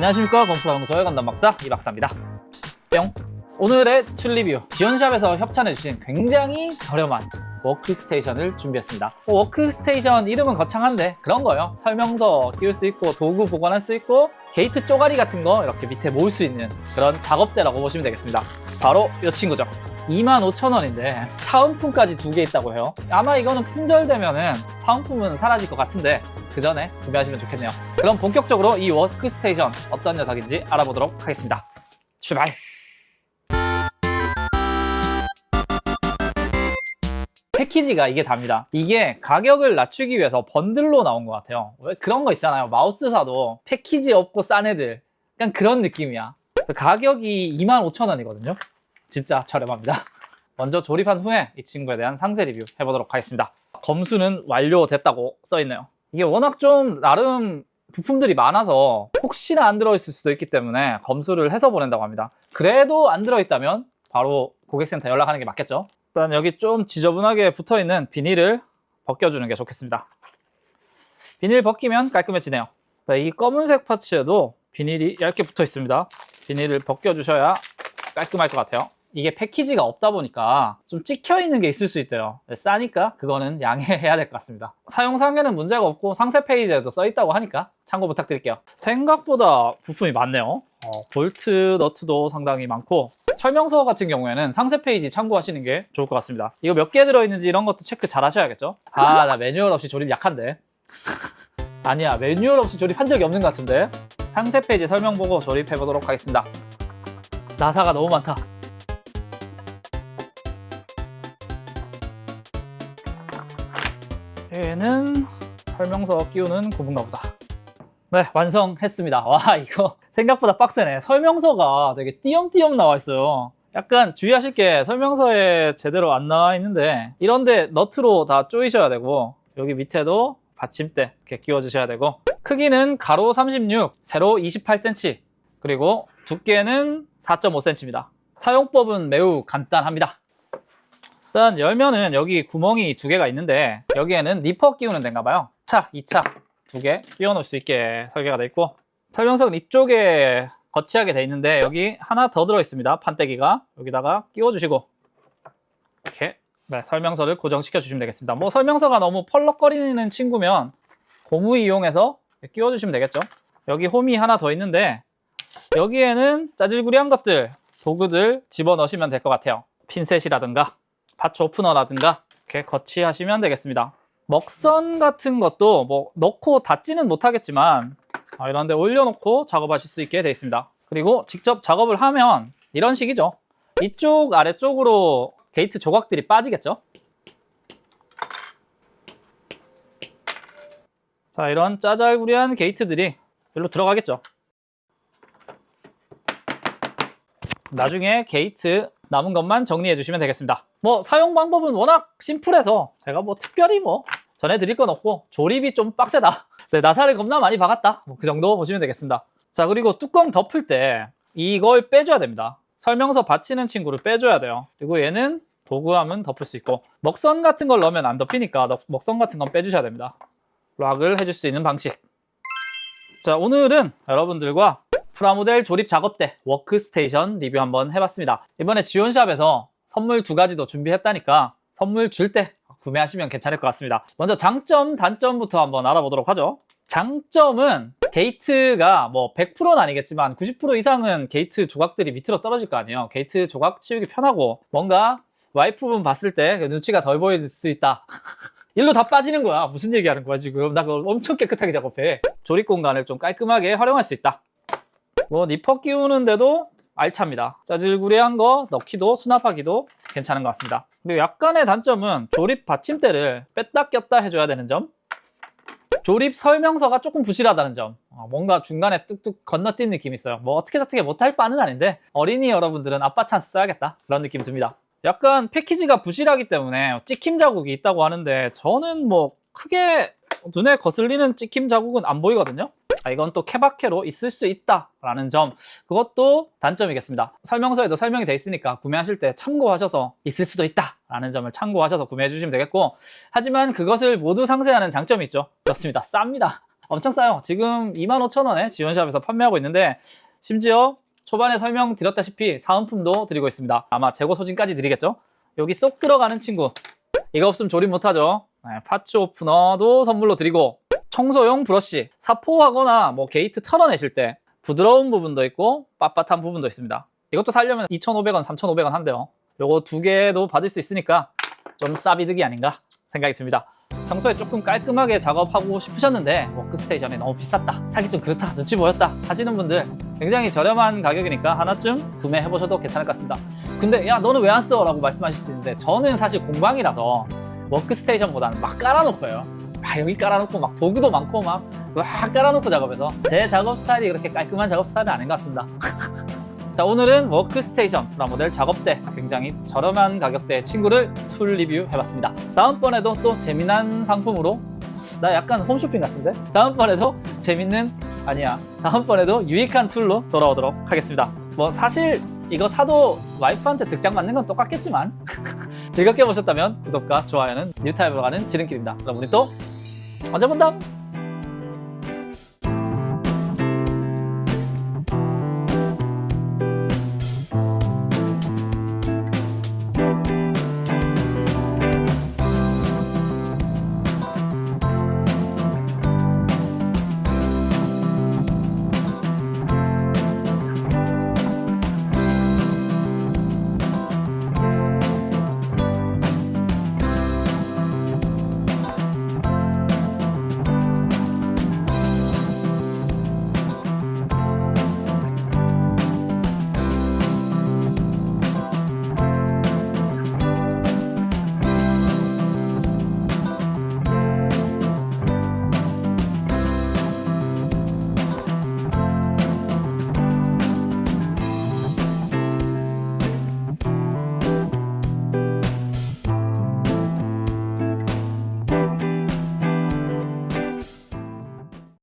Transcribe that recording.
안녕하십니까 건프라무소의 건담박사 이박사입니다. 뿅. 오늘의 툴리뷰. 지원샵에서 협찬해주신 굉장히 저렴한 워크스테이션을 준비했습니다. 뭐 워크스테이션 이름은 거창한데 그런 거요. 설명서 띄울 수 있고 도구 보관할 수 있고 게이트 쪼가리 같은 거 이렇게 밑에 모을 수 있는 그런 작업대라고 보시면 되겠습니다. 바로 이 친구죠. 25,000원인데 사은품까지 두 개 있다고 해요. 아마 이거는 품절되면은 사은품은 사라질 것 같은데 그 전에 구매하시면 좋겠네요 그럼 본격적으로 이 워크스테이션 어떤 녀석인지 알아보도록 하겠습니다 출발 패키지가 이게 답니다. 이게 가격을 낮추기 위해서 번들로 나온 것 같아요. 왜 그런 거 있잖아요. 마우스 사도 패키지 없고 싼 애들. 그냥 그런 느낌이야. 가격이 25,000원이거든요. 진짜 저렴합니다. 먼저 조립한 후에 이 친구에 대한 상세 리뷰 해보도록 하겠습니다. 검수는 완료됐다고 써있네요. 이게 워낙 좀 나름 부품들이 많아서 혹시나 안 들어있을 수도 있기 때문에 검수를 해서 보낸다고 합니다. 그래도 안 들어있다면 바로 고객센터 연락하는 게 맞겠죠? 일단 여기 좀 지저분하게 붙어 있는 비닐을 벗겨주는 게 좋겠습니다. 비닐 벗기면 깔끔해지네요. 자, 이 검은색 파츠에도 비닐이 얇게 붙어 있습니다. 비닐을 벗겨주셔야 깔끔할 것 같아요. 이게 패키지가 없다 보니까 좀 찍혀 있는 게 있을 수 있대요. 네, 싸니까 그거는 양해해야 될 것 같습니다. 사용상에는 문제가 없고 상세 페이지에도 써 있다고 하니까 참고 부탁드릴게요. 생각보다 부품이 많네요. 어, 볼트, 너트도 상당히 많고 설명서 같은 경우에는 상세 페이지 참고하시는 게 좋을 것 같습니다. 이거 몇 개 들어있는지 이런 것도 체크 잘 하셔야겠죠? 아, 나 매뉴얼 없이 조립 약한데. 아니야, 매뉴얼 없이 조립한 적이 없는 것 같은데. 상세 페이지 설명 보고 조립해 보도록 하겠습니다. 나사가 너무 많다. 얘는 설명서 끼우는 고분가 보다. 네, 완성했습니다. 와, 이거 생각보다 빡세네. 설명서가 되게 띄엄띄엄 나와 있어요. 약간 주의하실 게 설명서에 제대로 안 나와 있는데 이런데 너트로 다 조이셔야 되고 여기 밑에도 받침대 이렇게 끼워주셔야 되고 크기는 가로 36, 세로 28cm 그리고 두께는 4.5cm입니다. 사용법은 매우 간단합니다. 일단 열면은 여기 구멍이 두 개가 있는데 여기에는 니퍼 끼우는 데인가 봐요. 차, 2차 두 개 끼워 놓을 수 있게 설계가 되어 있고 설명서는 이쪽에 거치하게 돼 있는데 여기 하나 더 들어 있습니다. 판때기가 여기다가 끼워 주시고 이렇게 네, 설명서를 고정시켜 주시면 되겠습니다. 뭐 설명서가 너무 펄럭거리는 친구면 고무 이용해서 끼워 주시면 되겠죠. 여기 홈이 하나 더 있는데 여기에는 짜질구리한 것들 도구들 집어 넣으시면 될 것 같아요. 핀셋이라든가 파츠 오프너라든가 이렇게 거치하시면 되겠습니다. 먹선 같은 것도 뭐 넣고 닫지는 못하겠지만 아, 이런 데 올려놓고 작업하실 수 있게 되어 있습니다. 그리고 직접 작업을 하면 이런 식이죠. 이쪽 아래쪽으로 게이트 조각들이 빠지겠죠. 자, 이런 짜잘구리한 게이트들이 여기로 들어가겠죠. 나중에 게이트 남은 것만 정리해 주시면 되겠습니다. 뭐 사용 방법은 워낙 심플해서 제가 뭐 특별히 뭐 전해드릴 건 없고 조립이 좀 빡세다. 네, 나사를 겁나 많이 박았다. 뭐 그 정도 보시면 되겠습니다. 자 그리고 뚜껑 덮을 때 이걸 빼줘야 됩니다. 설명서 받치는 친구를 빼줘야 돼요. 그리고 얘는 도구함은 덮을 수 있고 먹선 같은 걸 넣으면 안 덮이니까 너- 먹선 같은 건 빼주셔야 됩니다. 락을 해줄 수 있는 방식. 자 오늘은 여러분들과 프라모델 조립 작업대 워크스테이션 리뷰 한번 해봤습니다. 이번에 지원샵에서 선물 두 가지 더 준비했다니까 선물 줄 때 구매하시면 괜찮을 것 같습니다. 먼저 장점, 단점부터 한번 알아보도록 하죠. 장점은 게이트가 뭐 100%는 아니겠지만 90% 이상은 게이트 조각들이 밑으로 떨어질 거 아니에요. 게이트 조각 치우기 편하고 뭔가 와이프분 봤을 때그 눈치가 덜 보일 수 있다. 일로 다 빠지는 거야. 무슨 얘기 하는 거야 지금? 나 그걸 엄청 깨끗하게 작업해. 조립 공간을 좀 깔끔하게 활용할 수 있다. 뭐 니퍼 끼우는데도 알찹니다. 짜질구리한 거 넣기도 수납하기도 괜찮은 것 같습니다. 그리고 약간의 단점은 조립 받침대를 뺐다 꼈다 해줘야 되는 점. 조립 설명서가 조금 부실하다는 점. 어, 뭔가 중간에 뚝뚝 건너뛴 느낌이 있어요. 뭐 어떻게 저떻게 못할 바는 아닌데 어린이 여러분들은 아빠 찬스 써야겠다. 그런 느낌이 듭니다. 약간 패키지가 부실하기 때문에 찍힘 자국이 있다고 하는데 저는 뭐 크게 눈에 거슬리는 찍힘 자국은 안 보이거든요. 아, 이건 또 케바케로 있을 수 있다라는 점 그것도 단점이겠습니다. 설명서에도 설명이 돼 있으니까 구매하실 때 참고하셔서 있을 수도 있다라는 점을 참고하셔서 구매해 주시면 되겠고 하지만 그것을 모두 상쇄하는 장점이 있죠. 그렇습니다. 쌉니다. 엄청 싸요. 지금 25,000원에 지원샵에서 판매하고 있는데 심지어 초반에 설명드렸다시피 사은품도 드리고 있습니다. 아마 재고 소진까지 드리겠죠? 여기 쏙 들어가는 친구. 이거 없으면 조립 못하죠. 네, 파츠 오프너도 선물로 드리고 청소용 브러쉬 사포하거나 뭐 게이트 털어내실 때 부드러운 부분도 있고 빳빳한 부분도 있습니다. 이것도 살려면 2,500원, 3,500원 한대요. 요거 두 개도 받을 수 있으니까 좀 싸비득이 아닌가 생각이 듭니다. 평소에 조금 깔끔하게 작업하고 싶으셨는데 워크스테이션이 너무 비쌌다 사기 좀 그렇다 눈치 보였다 하시는 분들 굉장히 저렴한 가격이니까 하나쯤 구매해 보셔도 괜찮을 것 같습니다 근데 야 너는 왜 안 써? 라고 말씀하실 수 있는데 저는 사실 공방이라서 워크스테이션보다는 막 깔아놓고 해요. 막 여기 깔아놓고 막 도구도 많고 막 막 깔아놓고 작업해서 제 작업 스타일이 그렇게 깔끔한 작업 스타일은 아닌 것 같습니다. 자 오늘은 워크스테이션 프라모델 작업대 굉장히 저렴한 가격대의 친구를 툴 리뷰 해봤습니다. 다음번에도 또 재미난 상품으로 나 약간 홈쇼핑 같은데? 다음번에도 재밌는 아니야. 다음번에도 유익한 툴로 돌아오도록 하겠습니다. 뭐 사실 이거 사도 와이프한테 득장 맞는 건 똑같겠지만 즐겁게 보셨다면 구독과 좋아요는 뉴타입으로 가는 지름길입니다. 그럼 우리 또 언제 본다